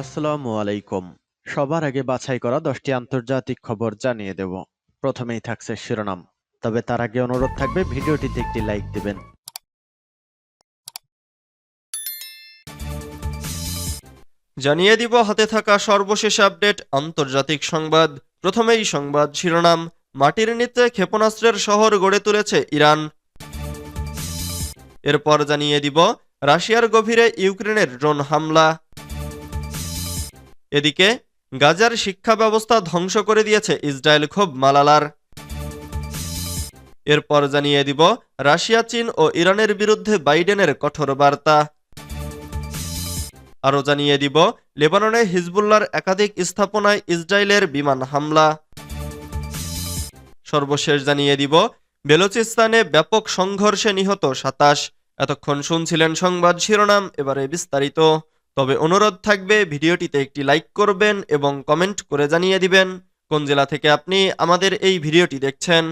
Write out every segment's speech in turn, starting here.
আসসালামু আলাইকুম। সবার আগে বাছাই করা দশটি আন্তর্জাতিক খবর জানিয়ে দেব। প্রথমেই থাকছে শিরোনাম। তবে তার আগে অনুরোধ থাকবে, ভিডিওটিতে একটি লাইক দিবেন। জানিয়ে দিব, হাতে থাকা সর্বশেষ আপডেট, আন্তর্জাতিক সংবাদ। প্রথমেই সংবাদ শিরোনাম। মাটির নিচে ক্ষেপণাস্ত্রের শহর গড়ে তুলেছে ইরান। এরপর জানিয়ে দিব, রাশিয়ার গভীরে ইউক্রেনের ড্রোন হামলা। এদিকে গাজার শিক্ষা ব্যবস্থা ধ্বংস করে দিয়েছে ইসরায়েল ক্ষোভ মালালার। এরপর জানিয়ে দিব, রাশিয়া, চীন ও ইরানের বিরুদ্ধে বাইডেনের কঠোর বার্তা। আরও জানিয়ে দিব, লেবাননে হিজবুল্লার একাধিক স্থাপনায় ইসরায়েলের বিমান হামলা। সর্বশেষ জানিয়ে দিব, বেলুচিস্তানে ব্যাপক সংঘর্ষে নিহত সাতাশ। এতক্ষণ শুনছিলেন সংবাদ শিরোনাম, এবারে বিস্তারিত। তবে অনুরোধ থাকবে ভিডিওটিতে একটি লাইক করবেন এবং কমেন্ট করে জানিয়ে দিবেন কোন জেলা থেকে আপনি আমাদের এই ভিডিওটি দেখছেন।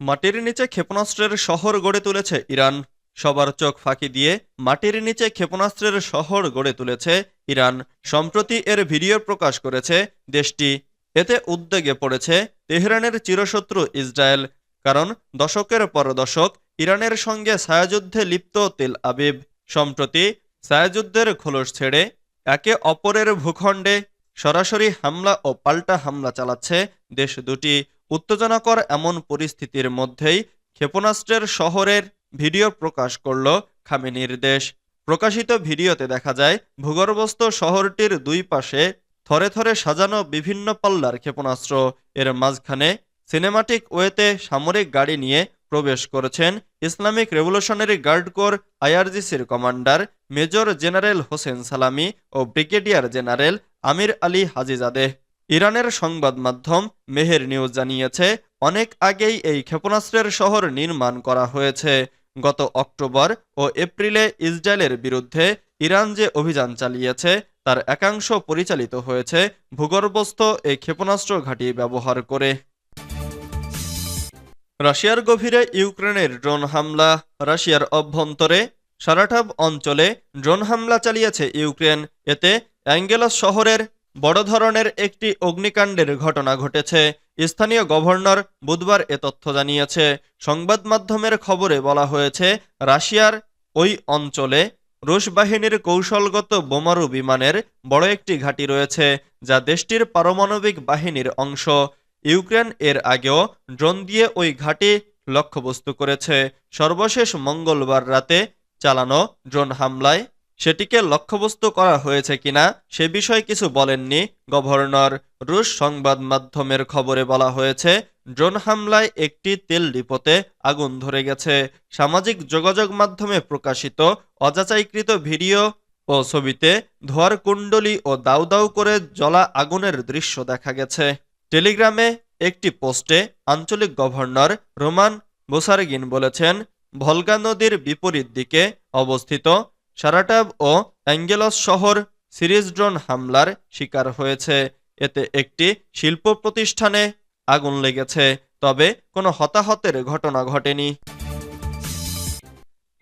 মাটির নিচে ক্ষেপণাস্ত্রের শহর গড়ে তুলেছে ইরান। সবার চোখ ফাঁকি দিয়ে মাটির নিচে ক্ষেপণাস্ত্রের শহর গড়ে তুলেছে ইরান। সম্প্রতি এর ভিডিও প্রকাশ করেছে দেশটি। এতে উদ্বেগে পড়েছে তেহরানের চিরশত্রু ইসরায়েল। কারণ দশকের পর দশক ইরানের সঙ্গে ছায়াযুদ্ধে লিপ্ত তেল আবিব। সম্প্রতি ছায়াযুদ্ধের খোলস ছেড়ে একে অপরের ভূখণ্ডে সরাসরি হামলা ও পাল্টা হামলা চালাচ্ছে দেশ দুটি। উত্তেজনাকর এমন পরিস্থিতির মধ্যেই ক্ষেপণাস্ত্রের শহরের ভিডিও প্রকাশ করল খামেনির দেশ। প্রকাশিত ভিডিওতে দেখা যায়, ভূগর্ভস্থ শহরটির দুই পাশে থরে থরে সাজানো বিভিন্ন পাল্লার ক্ষেপণাস্ত্র। এর মাঝখানে সিনেমাটিক ওয়েতে সামরিক গাড়ি নিয়ে প্রবেশ করেছেন Islamic revolutionary guard corps আইআরজিসির commander major general Hossein Salami ও brigadier general Amir Ali Hajizadeh ইরানের সংবাদ মাধ্যম মেহের নিউজ জানিয়েছে, অনেক আগেই এই ক্ষেপণাস্ত্রের শহর নির্মাণ করা হয়েছে। গত অক্টোবর ও এপ্রিলে ইসরায়েলের বিরুদ্ধে ইরান যে অভিযান চালিয়েছে, তার একাংশ পরিচালিত হয়েছে ভূগর্ভস্থ এই ক্ষেপণাস্ত্র ঘাঁটি ব্যবহার করে। রাশিয়ার গভীরে ইউক্রেনের ড্রোন হামলা, রাশিয়ার অভ্যন্তরে সারাটাভ অঞ্চলে ড্রোন হামলা চালিয়েছে ইউক্রেন। এতে অ্যাঙ্গেলস শহরের বড় ধরনের একটি অগ্নিকাণ্ডের ঘটনা ঘটেছে, স্থানীয় গভর্নর বুধবার এ তথ্য জানিয়েছে। সংবাদ মাধ্যমের খবরে বলা হয়েছে, রাশিয়ার ওই অঞ্চলে রুশ বাহিনীর কৌশলগত বোমারু বিমানের বড় একটি ঘাঁটি রয়েছে, যা দেশটির পারমাণবিক বাহিনীর অংশ। ইউক্রেন এর আগেও ড্রোন দিয়ে ওই ঘাঁটি লক্ষ্যবস্তু করেছে। সর্বশেষ মঙ্গলবার রাতে চালানো ড্রোন হামলায় সেটিকে লক্ষ্যবস্তু করা হয়েছে কিনা সে বিষয়ে কিছু বলেননি গভর্নর। রুশ সংবাদ মাধ্যমের খবরে বলা হয়েছে, ড্রোন হামলায় একটি তেল ডিপোতে আগুন ধরে গেছে। সামাজিক যোগাযোগ মাধ্যমে প্রকাশিত অযাচাইকৃত ভিডিও ও ছবিতে ধোয়ার কুণ্ডলি ও দাউ দাউ করে জ্বলা আগুনের দৃশ্য দেখা গেছে। টেলিগ্রামে একটি পোস্টে আঞ্চলিক গভর্নর রোমান বোসারগিন বলেছেন, ভলগা নদীর বিপরীত দিকে অবস্থিত সারাটাব ও অ্যাঙ্গেলস শহর সিরিজ ড্রোন হামলার শিকার হয়েছে। এতে একটি শিল্প প্রতিষ্ঠানে আগুন লেগেছে, তবে কোনো হতাহতের ঘটনা ঘটেনি।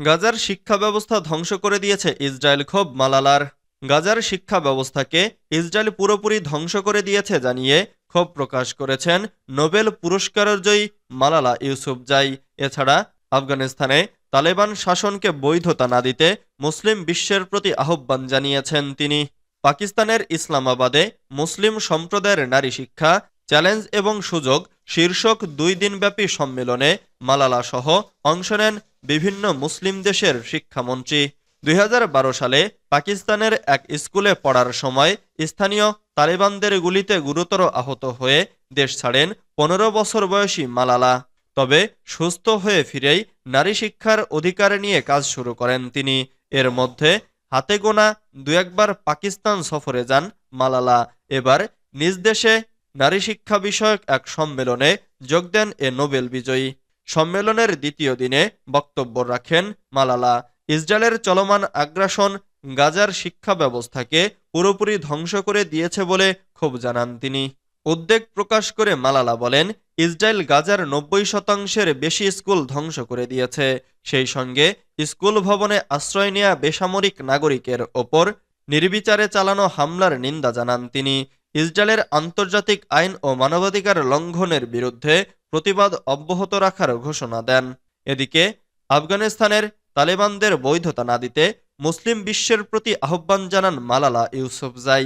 গাজার শিক্ষা ব্যবস্থা ধ্বংস করে দিয়েছে ইসরায়েল ক্ষোভ মালালার। গাজার শিক্ষা ব্যবস্থাকে ইসরায়েল পুরোপুরি ধ্বংস করে দিয়েছে জানিয়ে ক্ষোভ প্রকাশ করেছেন নোবেল পুরস্কারজয়ী মালালা ইউসুফজাই এছাড়া আফগানিস্তানে তালেবান শাসনকে বৈধতা না দিতে মুসলিম বিশ্বের প্রতি আহ্বান জানিয়েছেন তিনি। পাকিস্তানের ইসলামাবাদে মুসলিম সম্প্রদায়ের নারী শিক্ষা, চ্যালেঞ্জ এবং সুযোগ শীর্ষক দুই দিনব্যাপী সম্মেলনে মালালা সহ অংশ নেন বিভিন্ন মুসলিম দেশের শিক্ষামন্ত্রী। দুই হাজার বারো সালে পাকিস্তানের এক স্কুলে পড়ার সময় স্থানীয় তালেবানদের গুলিতে গুরুতর আহত হয়ে দেশ ছাড়েন পনেরো বছর বয়সী মালালা। তবে সুস্থ হয়ে ফিরেই নারী শিক্ষার অধিকার নিয়ে কাজ শুরু করেন তিনি। এর মধ্যে হাতে গোনা দু একবার পাকিস্তান সফরে যান মালালা। এবার নিজ দেশে নারী শিক্ষা বিষয়ক এক সম্মেলনে যোগ দেন এ নোবেল বিজয়ী। সম্মেলনের দ্বিতীয় দিনে বক্তব্য রাখেন মালালা। ইসরায়েলের চলমান আগ্রাসন গাজার শিক্ষা ব্যবস্থাকে পুরোপুরি ধ্বংস করে দিয়েছে বলে ক্ষোভ জানান তিনি। উদ্বেগ প্রকাশ করে মালালা বলেন, ইসরায়েল গাজার নব্বই শতাংশের বেশি স্কুল ধ্বংস করে দিয়েছে। সেই সঙ্গে স্কুল ভবনে আশ্রয় নেয়া বেসামরিক নাগরিকের ওপর নির্বিচারে চালানো হামলার নিন্দা জানান তিনি। ইসরায়েলের আন্তর্জাতিক আইন ও মানবাধিকার লঙ্ঘনের বিরুদ্ধে প্রতিবাদ অব্যাহত রাখার ঘোষণা দেন। এদিকে, আফগানিস্তানের তালেবানদের বৈধতা না দিতে মুসলিম বিশ্বের প্রতি আহ্বান জানান মালালা ইউসুফজাই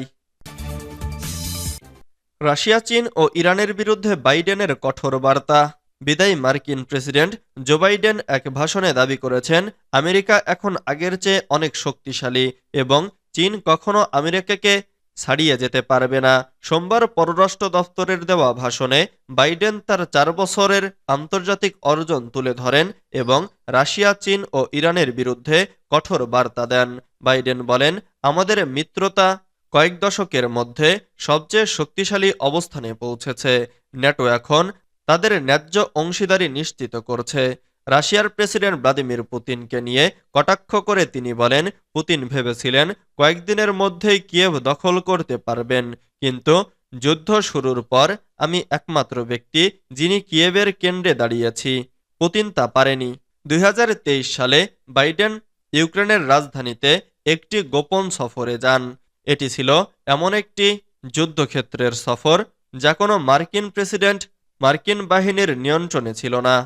রাশিয়া, চীন ও ইরানের বিরুদ্ধে বাইডেনের কঠোর বার্তা। বিদায়ী মার্কিন প্রেসিডেন্ট জো বাইডেন এক ভাষণে দাবি করেছেন, আমেরিকা এখন আগের চেয়ে অনেক শক্তিশালী এবং চীন কখনো আমেরিকাকে ছাড়িয়ে যেতে পারবে না। সোমবার পররাষ্ট্র দফতরের দেওয়া ভাষণে বাইডেন তার চার বছরের আন্তর্জাতিক অর্জন তুলে ধরেন এবং রাশিয়া, চীন ও ইরানের বিরুদ্ধে কঠোর বার্তা দেন। বাইডেন বলেন, আমাদের মিত্রতা কয়েক দশকের মধ্যে সবচেয়ে শক্তিশালী অবস্থানে পৌঁছেছে। ন্যাটো এখন তাদের ন্যায্য অংশীদারি নিশ্চিত করছে। রাশিয়ার প্রেসিডেন্ট ভ্লাদিমির পুতিনকে নিয়ে কটাক্ষ করে তিনি বলেন, পুতিন ভেবেছিলেন কয়েকদিনের মধ্যেই কিয়েভ দখল করতে পারবেন। কিন্তু যুদ্ধ শুরুর পর আমি একমাত্র ব্যক্তি যিনি কিয়েভের কেন্দ্রে দাঁড়িয়েছি। পুতিন তা পারেনি। দুই হাজার তেইশ সালে বাইডেন ইউক্রেনের রাজধানীতে একটি গোপন সফরে যান। এটি ছিল এমন একটি যুদ্ধক্ষেত্রের সফর যা কোনো মার্কিন প্রেসিডেন্ট মার্কিন বাহিনীর নিয়ন্ত্রণে ছিল না।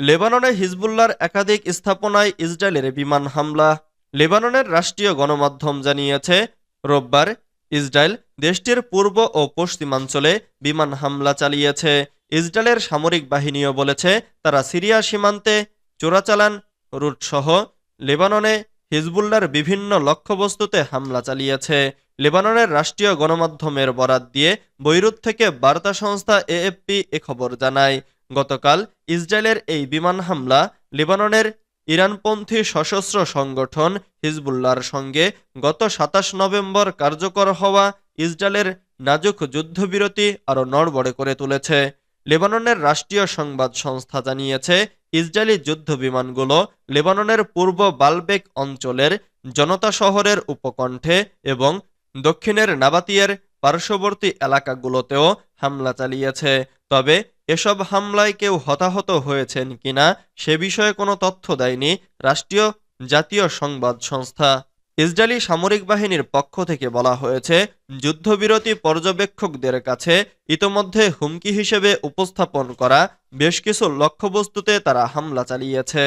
লেবাননে হিজবুল্লার একাধিক স্থাপনায় ইসরায়েলের বিমান হামলা। লেবাননের রাষ্ট্রীয় গণমাধ্যম জানিয়েছে, রোববার ইসরায়েল দেশটির পূর্ব ও পশ্চিমাঞ্চলে বিমান হামলা চালিয়েছে। ইসরায়েলের সামরিক বাহিনীও বলেছে, তারা সিরিয়া সীমান্তে চোরাচালান, রুটসহ লেবাননে হিজবুল্লার বিভিন্ন লক্ষ্যবস্তুতে হামলা চালিয়েছে। লেবাননের রাষ্ট্রীয় গণমাধ্যমের বরাত দিয়ে বৈরুত থেকে বার্তা সংস্থা এএফপি এ খবর জানায় গতকাল ইসরায়েলের এই বিমান হামলা লেবাননের ইরানপন্থী সশস্ত্র সংগঠন হিজবুল্লাহর সঙ্গে গত সাতাশ নভেম্বর কার্যকর হওয়া ইসরায়েলের নাজুক যুদ্ধবিরতি আরও নড়বড়ে করে তুলেছে। লেবাননের রাষ্ট্রীয় সংবাদ সংস্থা জানিয়েছে, ইসরায়েলি যুদ্ধ বিমানগুলো লেবাননের পূর্ব বালবেক অঞ্চলের জনতা শহরের উপকণ্ঠে এবং দক্ষিণের নাবাতিয়ার পার্শ্ববর্তী এলাকাগুলোতেও হামলা চালিয়েছে। তবে এসব হামলায় কেউ হতাহত হয়েছেন কিনা সে বিষয়ে কোনো তথ্য দেয়নি রাষ্ট্রীয় জাতীয় সংবাদ সংস্থা। ইসরায়েলি সামরিক বাহিনীর পক্ষ থেকে বলা হয়েছে, যুদ্ধবিরতি পর্যবেক্ষকদের কাছে ইতোমধ্যে হুমকি হিসেবে উপস্থাপন করা বেশ কিছু লক্ষ্যবস্তুতে তারা হামলা চালিয়েছে।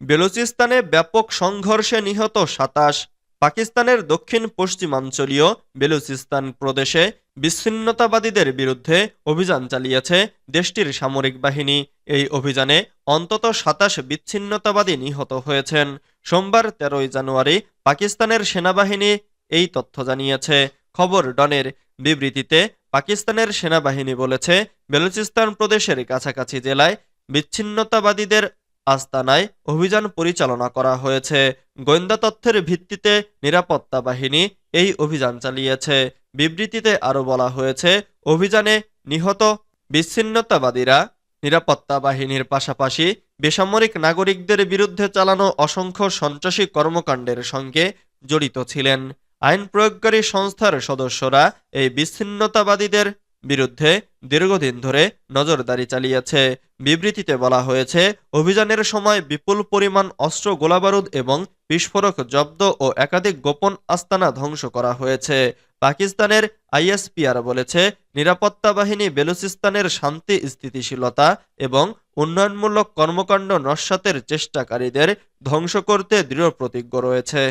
বেলুচিস্তানে ব্যাপক সংঘর্ষে নিহত সাতাশ, পাকিস্তানের দক্ষিণ পশ্চিমাঞ্চলীয় বেলুচিস্তান প্রদেশে বিচ্ছিন্নতাবাদীদের বিরুদ্ধে অভিযান চালিয়েছে দেশটির সামরিক বাহিনী। এই অভিযানে অন্তত সাতাশ বিচ্ছিন্নতাবাদী নিহত হয়েছেন। সোমবার তেরোই জানুয়ারি পাকিস্তানের সেনাবাহিনী এই তথ্য জানিয়েছে। খবর ডনের বিবৃতিতে পাকিস্তানের সেনাবাহিনী বলেছে, বেলুচিস্তান প্রদেশের কাছাকাছি জেলায় বিচ্ছিন্নতাবাদীদের আস্তানায় অভিযান পরিচালনা করা হয়েছে। গোয়েন্দা তথ্যের ভিত্তিতে নিরাপত্তা বাহিনী এই অভিযান চালিয়েছে। বিবৃতিতে আরও বলা হয়েছে, অভিযানে নিহত বিচ্ছিন্নতাবাদীরা নিরাপত্তা বাহিনীর পাশাপাশি বেসামরিক নাগরিকদের বিরুদ্ধে চালানো অসংখ্য সন্ত্রাসী কর্মকাণ্ডের সঙ্গে জড়িত ছিলেন। আইন প্রয়োগকারী সংস্থার সদস্যরা এই বিচ্ছিন্নতাবাদীদের বিরুদ্ধে দীর্ঘদিন ধরে নজরদারি চালিয়েছে। বিবৃতিতে বলা হয়েছে, অভিযানের সময় বিপুল পরিমাণ অস্ত্র গোলাবারুদ এবং বিস্ফোরক জব্দ ও একাধিক গোপন আস্তানা ধ্বংস করা হয়েছে। পাকিস্তানের আইএসপিআর বলেছে, নিরাপত্তা বাহিনী বেলুচিস্তানের শান্তি, স্থিতিশীলতা এবং উন্নয়নমূলক কর্মকাণ্ড নস্বাতের চেষ্টাকারীদের ধ্বংস করতে দৃঢ় প্রতিজ্ঞ রয়েছে।